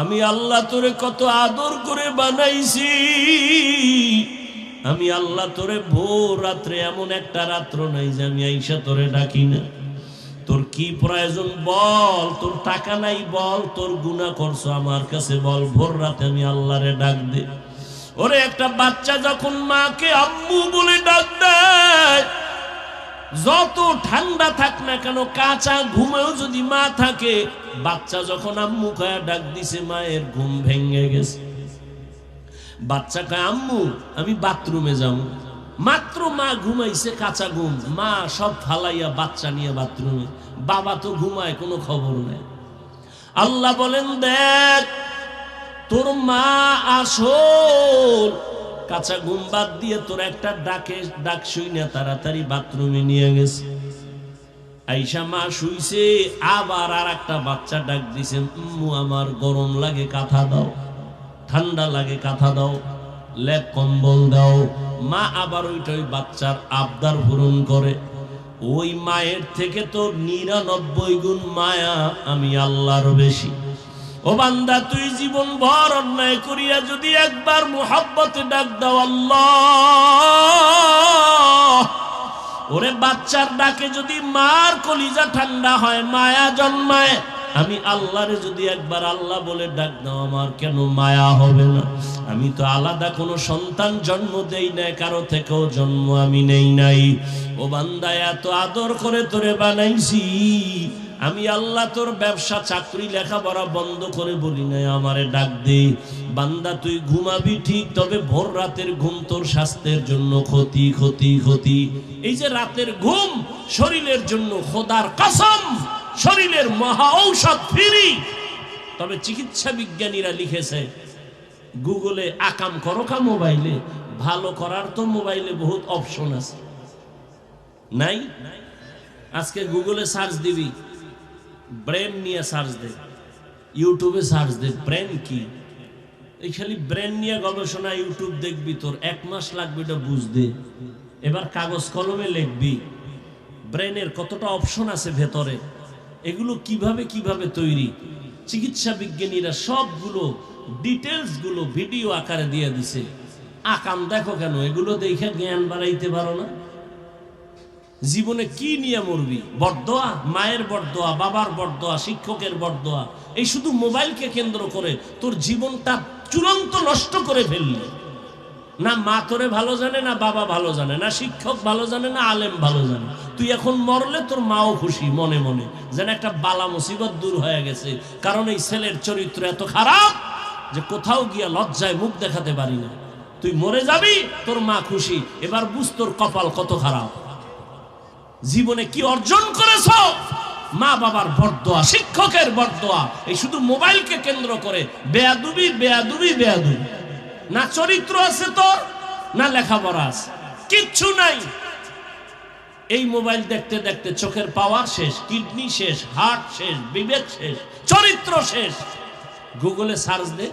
আমি আল্লাহ তোরে কত আদর করে বানাইছি। আমি আল্লাহ তোরে ভোর রাত্রে এমন একটা রাত্র নাই যে আমি আইসা তোরে ডাকি না। তোর কি প্রয়োজন বল, তোর টাকা নাই বল, তোর গুণা করছ আমার কাছে বল, ভোর রাতে আমি আল্লাহরে ডাক দে। ওরে একটা বাচ্চা যখন মাকে আম্মু বলে ডাক দেয় যত ঠান্ডা থাক না কেন, কাঁচা ঘুমেও যদি মা থাকে, বাচ্চা যখন আম্মু কয়া ডাক দিছে, মায়ের ঘুম ভেঙে গেছে। বাচ্চা কয়, আম্মু, আমি বাথরুমে যাব। মাত্র মা ঘুমাইছে, কাঁচা ঘুম। মা সব ফালাইয়া বাচ্চা নিয়ে বাথরুমে। বাবা তো ঘুমায়, কোনো খবর নেই। আল্লাহ বলেন, দেখ, তোর মা আসল কাঁচা ঘুম বাদ দিয়ে তোর একটা ডাকে, ডাক শুই না তাড়াতাড়ি বাথরুমে নিয়ে গেছে। আইসা মা শুইছে, আবার আর একটা বাচ্চা ডাক দিছে, উম্মু, আমার গরম লাগে, কাঁথা দাও, ঠান্ডা লাগে, কাঁথা দাও, লেপ কম্বল দাও। মা আবার ওইটা ওই বাচ্চার আবদার পূরণ করে। ওই মায়ের থেকে তো নিরানব্বই গুণ মায়া আমি আল্লাহর বেশি। ও বান্দা, তুই জীবন ভর অন্যায় করিয়া যদি একবার মোহাব্বতে ডাক দাও, আল্লাহ। ওরে বাচ্চার ডাকে যদি মার কলিজা ঠান্ডা হয়, মায়া জন্মায়। আমি আল্লাহরে যদি একবার আল্লাহ বলে ডাক দাও, আমার কেন মায়া হবে না? আমি তো আলাদা কোনো সন্তান জন্ম দেই নাই, কারও থেকেও জন্ম আমি নেই নাই। ও বান্দা, এত আদর করে তোরে বানাইছি। আমি আল্লাহ তোর ব্যবসা, চাকরি, লেখাপড়া বন্ধ করে বলি নাই, আমারে ডাক দে। বান্দা, তুই ঘুমাবি ঠিক, তবে ভোর রাতের ঘুম তোর স্বাস্থ্যের জন্য ক্ষতি ক্ষতি ক্ষতি। এই যে রাতের ঘুম, শরীরের জন্য খোদার কসম, শরীরের মহা ঔষধ ফিরি। তবে চিকিৎসা বিজ্ঞানীরা লিখেছে, গুগলে আকাম করো কা মোবাইলে, ভালো করার তো মোবাইলে বহুত অপশন আছে। নাই? আজকে গুগলে সার্চ দিবি। ব্রেন নিয়ে সার্চ দে, ইউটিউবে সার্চ দে, ব্রেন কি? এই খালি ব্রেন নিয়ে গবেষণা ইউটিউব দেখবি তোর, এক মাস লাগবে এটা বুঝতে। এবার কাগজ কলমে লিখবি, ব্রেনের কতটা অপশন আছে ভেতরে, এগুলো কীভাবে কীভাবে তৈরি? চিকিৎসা বিজ্ঞানীরা সবগুলো ডিটেলসগুলো ভিডিও আকারে দিয়ে দিছে। আকাম দেখো কেন, এগুলো দেখে জ্ঞান বাড়াইতে পারো না? জীবনে কি নিয়ে মরবি? বরদোয়া? মায়ের বরদোয়া, বাবার বরদোয়া, শিক্ষকের বরদোয়া, এই শুধু মোবাইলকে কেন্দ্র করে তোর জীবনটা চূড়ান্ত নষ্ট করে ফেললি। না মা তোরে ভালো জানে, না বাবা ভালো জানে, না শিক্ষক ভালো জানে, না আলেম ভালো জানে। তুই এখন মরলে তোর মাও খুশি, মনে মনে। যেন একটা বালা মুসিবত দূর হয়ে গেছে। কারণ এই ছেলের চরিত্র এত খারাপ যে কোথাও গিয়া লজ্জায় মুখ দেখাতে পারি না। তুই মরে যাবি, তোর মা খুশি। এবার বুঝ তোর কপাল কত খারাপ। জীবনে কি অর্জন করেছ? মা বাবার বরদোয়া, শিক্ষকের বরদোয়া, এই শুধু মোবাইলকে কেন্দ্র করে। বেয়াদুবি বেয়াদুবি বেয়াদুবি। না চরিত্র আছে তোর না লেখাপড়া আছে। কিচ্ছু নাই। এই মোবাইল দেখতে দেখতে চোখের পাওয়ার শেষ, কিডনি শেষ, হার্ট শেষ, বিবেক শেষ, চরিত্র শেষ। গুগলে সার্চ দে,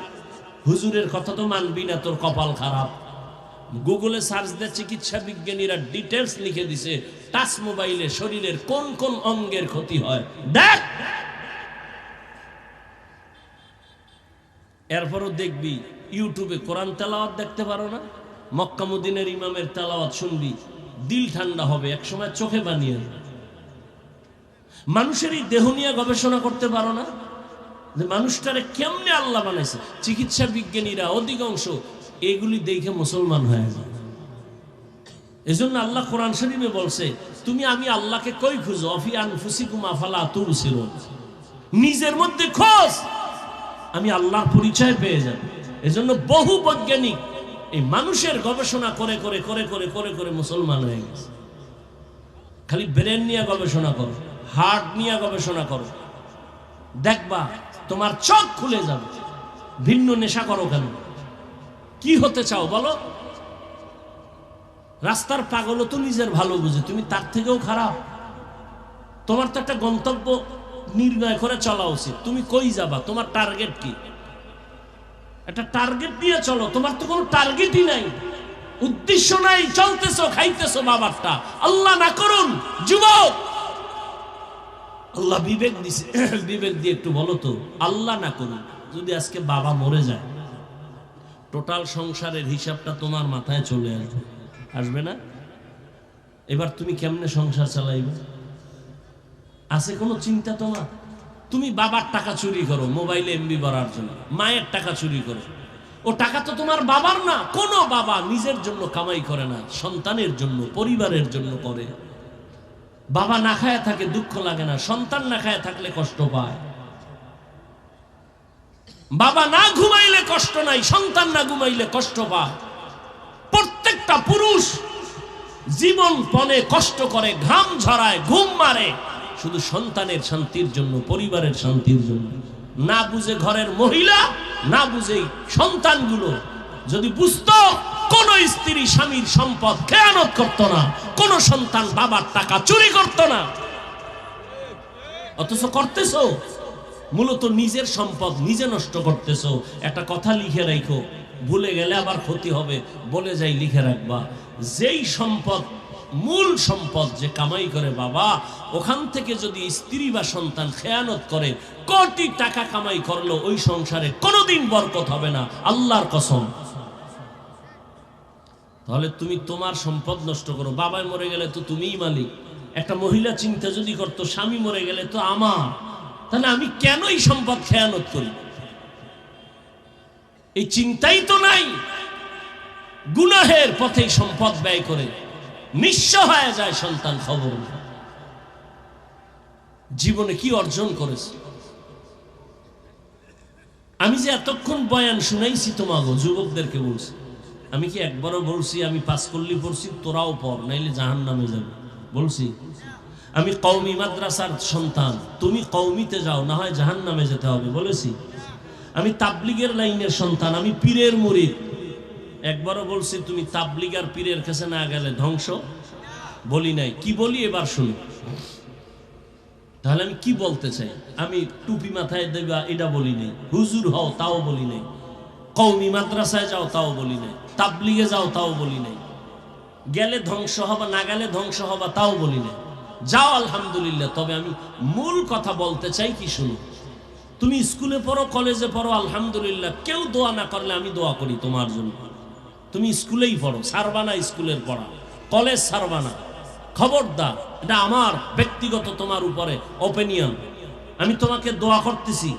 হুজুরের কথা তো মানবি না, তোর কপাল খারাপ। গুগলে সার্চ দে চিকিৎসা বিজ্ঞানীরা ডিটেলস লিখে দিছে, টাচ মোবাইলে শরীরের কোন কোন অঙ্গের ক্ষতি হয়। দেখ! এরপরও দেখবি, ইউটিউবে কোরআন তেলাওয়াত দেখতে পারো না? মক্কামুদ্দিনের ইমামের তেলাওয়াত শুনবি, দিল ঠান্ডা হবে, একসময় চোখে বানিয়ে। মানুষের এই দেহ নিয়ে গবেষণা করতে পারো না? মানুষটারে কেমনে আল্লাহ বানাইছে? চিকিৎসা বিজ্ঞানীরা অধিকাংশ এগুলি দেখে মুসলমান হয়ে যায়। এজন্য আল্লাহ কোরআন শরীফে বলছে, তুমি আমি আল্লাহকে কই খুঁজো? অফি আনফুসিকুম আফালা তুবসির নিজের মধ্যে খোঁজ, আমি আল্লাহর পরিচয় পেয়ে যাব। এজন্য বহু বৈজ্ঞানিক এই মানুষের গবেষণা করে করে করে করে করে করে মুসলমান হয়ে গেছে। খালি ব্রেন নিয়ে গবেষণা করো, হার্ট নিয়ে গবেষণা করো। দেখবা, তোমার চোখ খুলে যাবে। ভিন্ন নেশা করো কেন? কি হতে চাও বলো? রাস্তার পাগলও তো নিজের ভালো বুঝে, তুমি তার থেকেও খারাপ। তোমার তো একটা গন্তব্য নির্ণয় করে চলা উচিত। তুমি কই যাবা? তোমার টার্গেট কি? একটা টার্গেট নিয়ে চলো, তোমার তো কোনো টার্গেটই নাই। উদ্দেশ্য নাই, চলতেছো, খাইতেছো বাবারটা। আল্লাহ না করুন, যুবক! আল্লাহ বিবেক দিছে। বিবেক দিয়ে একটু বলো তো, আল্লাহ না করুন, যদি আজকে বাবা মরে যায় টোটাল সংসারের হিসাবটা তোমার মাথায় চলে আসবে। আসবে না? এবার তুমি কেমনে সংসার চালাইবে? আছে কোনো চিন্তা তোমার? তুমি বাবার টাকা চুরি করো, মোবাইলে এমবি বাড়ার জন্য। মায়ের টাকা চুরি করো। ও টাকা তো তোমার বাবার না, কোনো বাবা নিজের জন্য কামাই করে না, সন্তানের জন্য, পরিবারের জন্য করে। বাবা না খায় থাকে, দুঃখ লাগে না। সন্তান না খায় থাকলে কষ্ট পায়। বাবা না ঘুমাইলে কষ্ট নাই, সন্তান না ঘুমাইলে কষ্ট পায়। প্রত্যেকটা পুরুষ জীবন পণে কষ্ট করে, ঘাম ঝরায়, ঘুম মারে। শুধু সন্তানের শান্তির জন্য, পরিবারের শান্তির জন্য। না বুঝে ঘরের মহিলা, না বুঝে সন্তানগুলো। যদি বুঝত, কোন স্ত্রী স্বামীর সম্পদ খেয়ানত করত না, কোন সন্তান বাবার টাকা চুরি করত না। অথচ করতেছো? মূলত নিজের সম্পদ নিজে নষ্ট করতেছো। একটা কথা লিখে রাখো ভুলে গেলে আবার ক্ষতি হবে। বলে যাই, লিখে রাখবা। যেই সম্পদ, মূল সম্পদ যে কামাই করে বাবা, ওখান থেকে যদি স্ত্রী বা সন্তান খেয়ানত করে, কোটি টাকা কামাই করল, ওই সংসারে কোনোদিন বরকত হবে না। আল্লাহর কসম। তাহলে তুমি তোমার সম্পদ নষ্ট করো। বাবাই মরে গেলে তো তুমিই মালিক। একটা মহিলা চিন্তা যদি করতো, স্বামী মরে গেলে তো আমার। তাহলে আমি কেন এই সম্পদ খেয়ানত করি? এই চিন্তাই তো নাই। গুনাহের পথে সম্পদ ব্যয় করে নিঃস্ব হয়ে যায় সন্তান খবর। জীবনে কি অর্জন করেছে? আমি যে এতক্ষণ বয়ান শুনাইছি তোমাগো, যুবকদেরকে বলছি। আমি কি একবারও বলছি, আমি পাস করলি পড়ছি, তোরাও পর নাইলে জাহান নামে যাবে। বলছি? আমি কৌমি মাদ্রাসার সন্তান, তুমি কৌমিতে যাও, না হয় জাহান নামে যেতে হবে, বলেছি। আমি তাবলিগের লাইনের সন্তান, আমি পীরের মুরিদ। একবারও বলছি, তুমি তাবলিগ আর পীরের কাছে না গেলে ধ্বংস? বলি নাই। কি বলি এবার শুনো। তাহলে আমি কি বলতে চাই? আমি টুপি মাথায় দেবা, এটা বলি নাই। হুজুর হও, তাও বলি নাই। কৌমি মাদ্রাসায় যাও, তাও বলি নাই। তাবলিগে যাও, তাও বলি নাই। গেলে ধ্বংস হবা, না গেলে ধ্বংস হবা, তাও বলি নাই। যাও, আলহামদুলিল্লাহ। তবে আমি মূল কথা বলতে চাই কি শুনো তুমি স্কুলে পড়ো, কলেজে পড়ো, আলহামদুলিল্লাহ। কেউ দোয়া না করলে আমি দোয়া করি তোমার জন্য। তুমি স্কুলেই পড়ো সারবানা স্কুলের পড়া। কলেজ সারবানা খবরদার, এটা আমার ব্যক্তিগত তোমার উপরে ওপিনিয়ন আমি তোমাকে দোয়া করতেছি।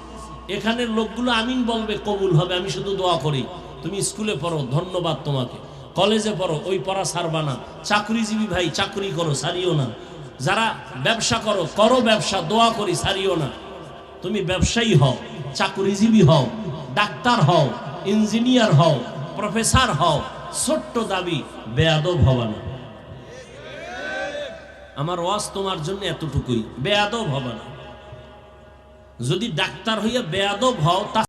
এখানের লোকগুলো আমিন বলবে, কবুল হবে, আমি শুধু দোয়া করি। তুমি স্কুলে পড়ো, ধন্যবাদ তোমাকে। কলেজে পড়ো, ওই পড়া সারবানা চাকরিজীবী ভাই, চাকরি করো, সারিও না। যারা ব্যবসা করো করো ব্যবসা, দোয়া করি সারিও না। তুমি ব্যবসায়ী হও, চাকরিজীবী হও, ডাক্তার হও, ইঞ্জিনিয়ার হও, প্রফেসর হও, ছোট্ট দাবি, বেয়াদব হবা না। আমার ওয়াজ তোমার জন্য এতটুকুই, বেয়াদব হবে না। যদি ডাক্তার হইয়া বেয়াদব হও, তা